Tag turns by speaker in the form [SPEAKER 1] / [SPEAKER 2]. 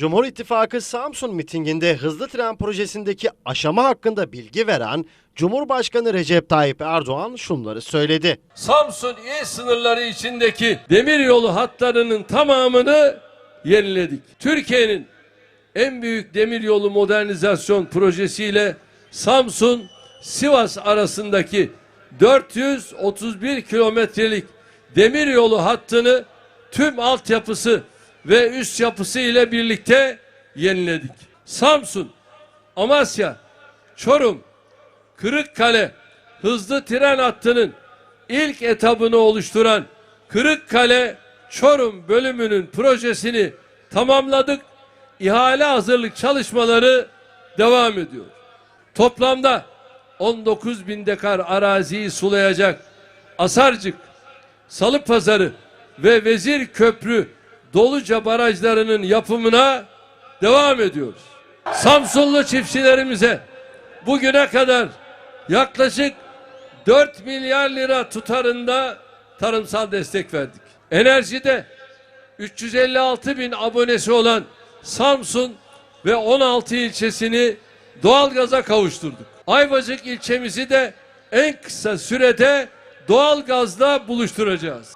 [SPEAKER 1] Cumhur İttifakı Samsun mitinginde hızlı tren projesindeki aşama hakkında bilgi veren Cumhurbaşkanı Recep Tayyip Erdoğan şunları söyledi.
[SPEAKER 2] Samsun il sınırları içindeki demiryolu hatlarının tamamını yeniledik. Türkiye'nin en büyük demiryolu modernizasyon projesiyle Samsun Sivas arasındaki 431 kilometrelik demiryolu hattını tüm altyapısı ve üst yapısı ile birlikte yeniledik. Samsun, Amasya, Çorum, Kırıkkale hızlı tren hattının ilk etabını oluşturan Kırıkkale Çorum bölümünün projesini tamamladık. İhale hazırlık çalışmaları devam ediyor. Toplamda 19 bin dekar araziyi sulayacak Asarcık, Salıpazarı ve Vezir Köprü Doluca barajlarının yapımına devam ediyoruz. Samsunlu çiftçilerimize bugüne kadar yaklaşık 4 milyar lira tutarında tarımsal destek verdik. Enerjide 356 bin abonesi olan Samsun ve 16 ilçesini doğalgaza kavuşturduk. Ayvacık ilçemizi de en kısa sürede doğalgazla buluşturacağız.